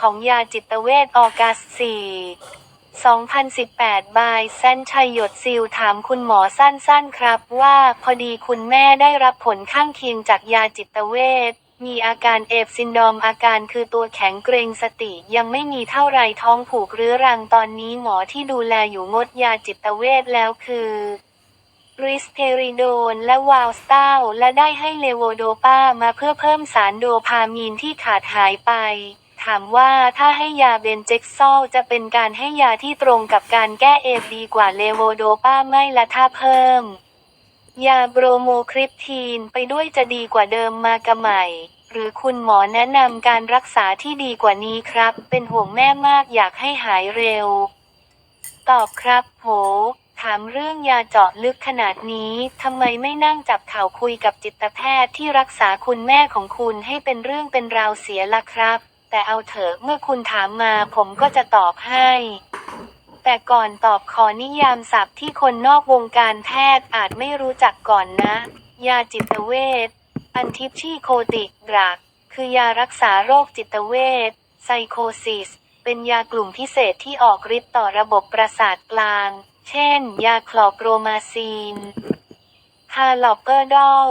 ของยาจิตเวชออกัส4 2018 บายแซนชัยหยดซิลถามคุณหมอสั้นๆครับ ว่าพอดีคุณแม่ได้รับผลข้างเคียงจากยาจิตเวชมีอาการเอฟซินดอมอาการคือตัวแข็งเกรงสติยังไม่มีเท่าไรท้องผูกเรื้อรังตอนนี้หมอที่ดูแลอยู่งดยาจิตเวชแล้วคือริสเทริโดนและวาลสตาลและได้ให้เลโวโดปามาเพื่อเพิ่มสารโดพามีนที่ขาดหายไป ถามว่าถ้าให้ยาเบนเจ็กซอลจะเป็นการให้ยาที่ตรงกับการแก้เอฟดีกว่าเลโวโดปาไม่และถ้าเพิ่ม ยาโบรโมคริปทีนไปด้วยจะดีกว่าเดิมมากะใหม่ หรือคุณหมอแนะนำการรักษาที่ดีกว่านี้ครับ เป็นห่วงแม่มากอยากให้หายเร็ว ตอบครับโหถามเรื่องยาเจาะลึกขนาดนี้ทำไมไม่นั่งจับเข่าคุยกับจิตแพทย์ที่รักษาคุณแม่ของคุณให้เป็นเรื่องเป็นราวเสียละครับ แต่เอาเถอะเมื่อคุณถามมาผมก็จะตอบให้ แต่ก่อนตอบขอนิยามศัพท์ที่คนนอกวงการแพทย์อาจไม่รู้จักก่อนนะ ยาจิตเวชอันทิปชีโคติกดรัก คือยารักษาโรคจิตเวชไซโคซิส เป็นยากลุ่มพิเศษที่ออกฤทธิ์ต่อระบบประสาทกลาง เช่น ยาคลอโปรมาซีนฮาลอปเปอร์ดอล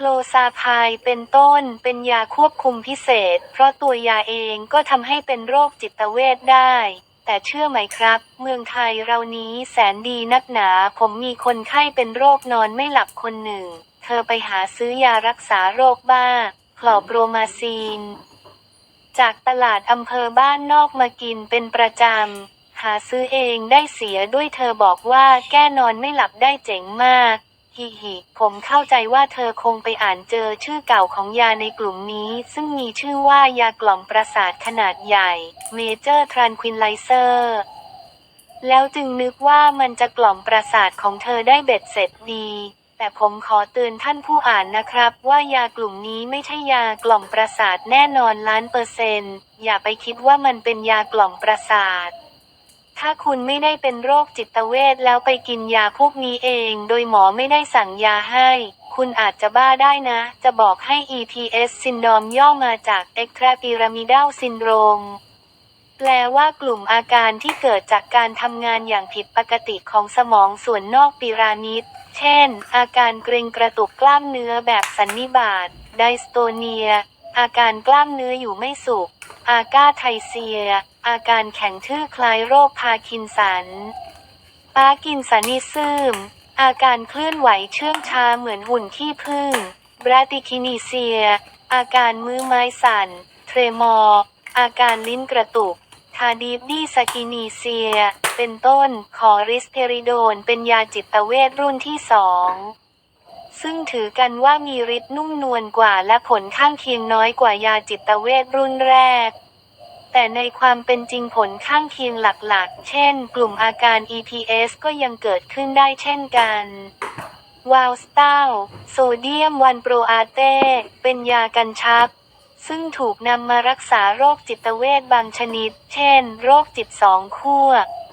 โคลซาพายเป็นต้นเป็นยาควบคุมพิเศษ เพราะตัวยาเองก็ทำให้เป็นโรคจิตเวทได้ แต่เชื่อไหมครับ เมืองไทยเรานี้แสนดีนักหนา ผมมีคนไข้เป็นโรคนอนไม่หลับคนหนึ่ง เธอไปหาซื้อยารักษาโรคบ้าคลอโรมาซีน จากตลาดอำเภอบ้านนอกมากินเป็นประจำ หาซื้อเองได้เสียด้วยเธอบอกว่าแก้นอนไม่หลับได้เจ๋งมาก ฮิฮิผมเข้าใจว่าเธอคงไปอ่านเจอชื่อเก่าของยาในกลุ่มนี้ ซึ่งมีชื่อว่ายากล่อมประสาทขนาดใหญ่ Major Tranquilizer แล้วจึงนึกว่ามันจะกล่อมประสาทของเธอได้เบ็ดเสร็จดี แต่ผมขอเตือนท่านผู้อ่านนะครับ ว่ายากลุ่มนี้ไม่ใช่ยากล่อมประสาทแน่นอนล้านเปอร์เซนต์อย่าไปคิดว่ามันเป็นยากล่อมประสาท ถ้าคุณไม่ได้เป็นโรคจิตเวชแล้วไปกินยาพวกนี้เอง โดยหมอไม่ได้สั่งยาให้ คุณอาจจะบ้าได้นะ จะบอกให้ EPS Syndrome ย่อมาจาก Extrapyramidal Syndrome แปลว่ากลุ่มอาการที่เกิดจากการทำงานอย่างผิดปกติของสมองส่วนนอกปีรามิด เช่น อาการเกร็งกระตุกกล้ามเนื้อแบบสันนิบาต ไดสโตเนีย อาการกล้ามเนื้ออยู่ไม่สุข อากาไทเซีย อาการแข็งทื่อคล้ายโรคพาร์กินสันปาร์กินสันนิซึม อาการเคลื่อนไหวเชื่องช้าเหมือนหุ่นขี้ผึ้งบราติคินีเซีย อาการมือไม้สั่น เทรมอร์อาการลิ้นกระตุก ทาดีฟดีสกินีเซีย เป็นต้น ขอริสเพริโดน เป็นยาจิตเวชรุ่นที่สอง ซึ่งถือกันว่ามีฤทธิ์นุ่มนวลกว่าและผลข้างเคียงน้อยกว่ายาจิตเวชรุ่นแรก แต่ในความเป็นจริงผลข้างเคียงหลักๆ เช่น กลุ่มอาการ EPS ก็ยังเกิดขึ้นได้เช่นกันวาลสตาลโซเดียมวันโปรอาเต้ เป็นยากันชัก ซึ่งถูกนำมารักษาโรคจิตเวชบางชนิด เช่น โรคจิตสองขั้ว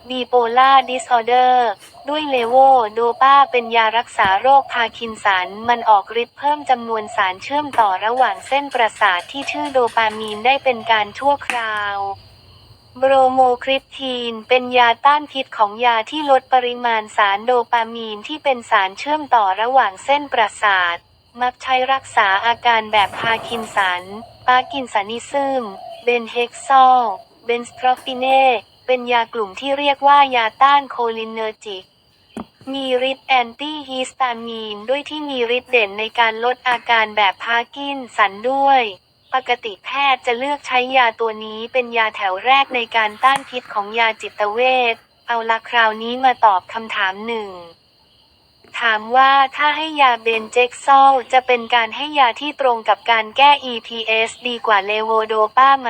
บีโพลาดิสออเดอร์ ด้วยเลโวโดปาเป็นยารักษาโรคพาร์กินสัน มันออกฤทธิ์เพิ่มจำนวนสารเชื่อมต่อระหว่างเส้นประสาทที่ชื่อโดปามีนได้เป็นการชั่วคราวโบรโมคริปทีน เป็นยาต้านพิษของยาที่ลดปริมาณสารโดปามีนที่เป็นสารเชื่อมต่อระหว่างเส้นประสาท มักใช้รักษาอาการแบบพาร์กินสัน ปากินสันิซึม เบนเฮกซอล เบนสโตรฟิเนเป็นยากลุ่มที่เรียกว่ายาต้านโคลินเนอร์จิก มีฤทธิ์แอนตี้ฮิสตามีนด้วยที่มีฤทธิ์เด่นในการลดอาการแบบพาร์กินสันด้วย ปกติแพทย์จะเลือกใช้ยาตัวนี้เป็นยาแถวแรกในการต้านพิษของยาจิตเวช เอาละคราวนี้มาตอบคำถามหนึ่ง ถามว่าถ้าให้ยาเบนเจ็กซอลจะเป็นการให้ยาที่ตรงกับการแก้ EPS ดีกว่าเลโวโดปาไหม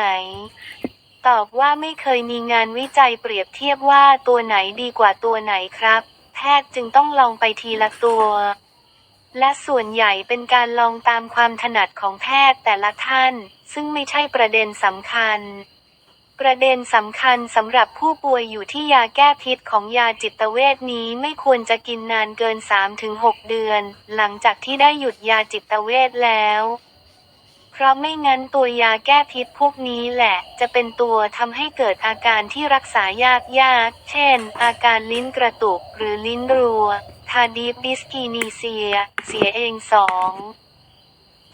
ตอบว่าไม่เคยมีงานวิจัยเปรียบเทียบว่าตัวไหนดีกว่าตัวไหนครับ แพทย์จึงต้องลองไปทีละตัว และส่วนใหญ่เป็นการลองตามความถนัดของแพทย์แต่ละท่าน ซึ่งไม่ใช่ประเด็นสำคัญ ประเด็นสำคัญสำหรับผู้ป่วยอยู่ที่ยาแก้พิษของยาจิตเวชนี้ไม่ควรจะกินนานเกิน 3-6 เดือน หลังจากที่ได้หยุดยาจิตเวชแล้ว เพราะไม่งั้นตัวยาแก้พิษพวกนี้แหละ จะเป็นตัวทำให้เกิดอาการที่รักษายากยาก เช่น อาการลิ้นกระตุกหรือลิ้นรัว ทาดีฟดิสกีนีเซีย เสียเองสอง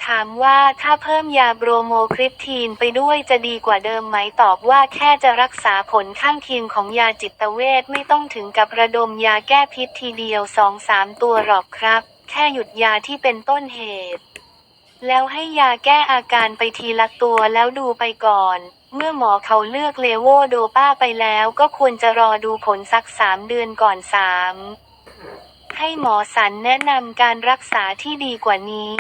ถามว่าถ้าเพิ่มยาโบรโมคริปทีนไปด้วยจะดีกว่าเดิมไหมตอบว่าแค่จะรักษาผลข้างเคียงของยาจิตเวชไม่ต้องถึงกับระดมยาแก้พิษทีเดียวสองสามตัวหรอกครับ แค่หยุดยาที่เป็นต้นเหตุ แล้วให้ยาแก้อาการไปทีละตัวแล้วดูไปก่อน เมื่อหมอเขาเลือกเลโวโดป้าไปแล้วก็ควรจะรอดูผลสักสามเดือนก่อนสามให้หมอสันแนะนำการรักษาที่ดีกว่านี้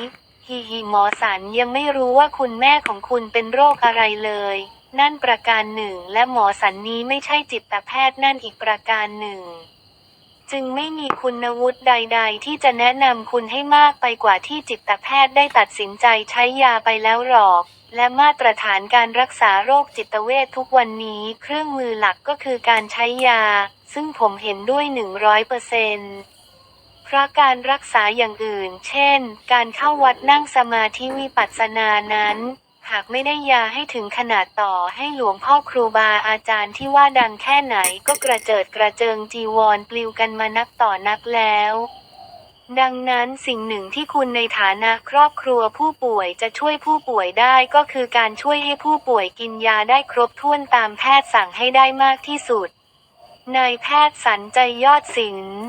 ฮิฮิหมอสันยังไม่รู้ว่าคุณแม่ของคุณเป็นโรคอะไรเลย นั่นประการหนึ่งและหมอสันนี้ไม่ใช่จิตแพทย์นั่นอีกประการหนึ่ง จึงไม่มีคุณวุฒิใด ๆ ที่จะแนะนำคุณให้มากไปกว่าที่จิตแพทย์ได้ตัดสินใจใช้ยาไปแล้วหรอก และมาตรฐานการรักษาโรคจิตเวททุกวันนี้เครื่องมือหลักก็คือการใช้ยา ซึ่งผมเห็นด้วย 100%เปอร์เซ็นต์เพราะการรักษาอย่างอื่น เช่น การเข้าวัดนั่งสมาธิวิปัสสนานั้น หากไม่ได้ยาให้ถึงขนาดต่อให้หลวงพ่อครูบาอาจารย์ที่ว่าดังแค่ไหนก็กระเจิดกระเจิงจีวรปลิวกันมานักต่อนักแล้ว ดังนั้นสิ่งหนึ่งที่คุณในฐานะครอบครัวผู้ป่วยจะช่วยผู้ป่วยได้ก็คือการช่วยให้ผู้ป่วยกินยาได้ครบถ้วนตามแพทย์สั่งให้ได้มากที่สุดนายแพทย์สันใจยอดศิลป์